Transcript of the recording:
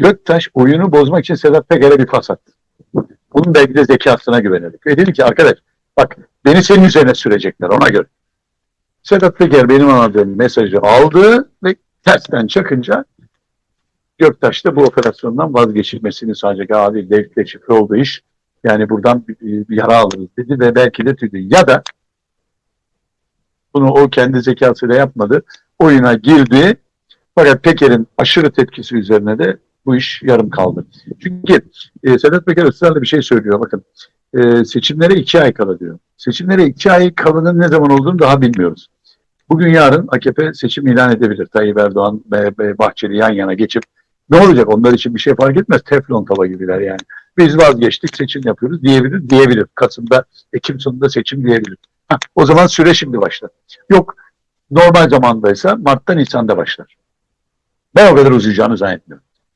Göktaş oyunu bozmak için Sedat Peker'e bir pas attı. Bunun belki de zekasına güvenerek. Ve dedi ki arkadaş bak beni senin üzerine sürecekler ona göre. Sedat Peker benim anladığım mesajı aldı ve tersten çakınca Göktaş da bu operasyondan vazgeçilmesini sağlayacak. Abi devletle şifre oldu iş. Yani buradan bir, yara alırız dedi ve belki de tüydü. Ya da bunu o kendi zekasıyla yapmadı. Oyuna girdi. Fakat Peker'in aşırı tepkisi üzerine de bu iş yarım kaldı. Çünkü e, Sedat Peker ısrarla bir şey söylüyor. Bakın e, seçimlere iki ay kala diyor. Seçimlere iki ay kalının ne zaman olduğunu daha bilmiyoruz. Bugün yarın AKP seçim ilan edebilir. Tayyip Erdoğan ve, Bahçeli yan yana geçip ne olacak onlar için bir şey fark etmez. Teflon tava gibiler yani. Biz vazgeçtik seçim yapıyoruz diyebilir. Diyebilir. Kasım'da, Ekim sonunda seçim diyebilir. Hah, o zaman süre şimdi başlar. Yok normal zamandaysa Mart'ta Nisan'da başlar. Ben o kadar uzayacağını zannetmiyorum.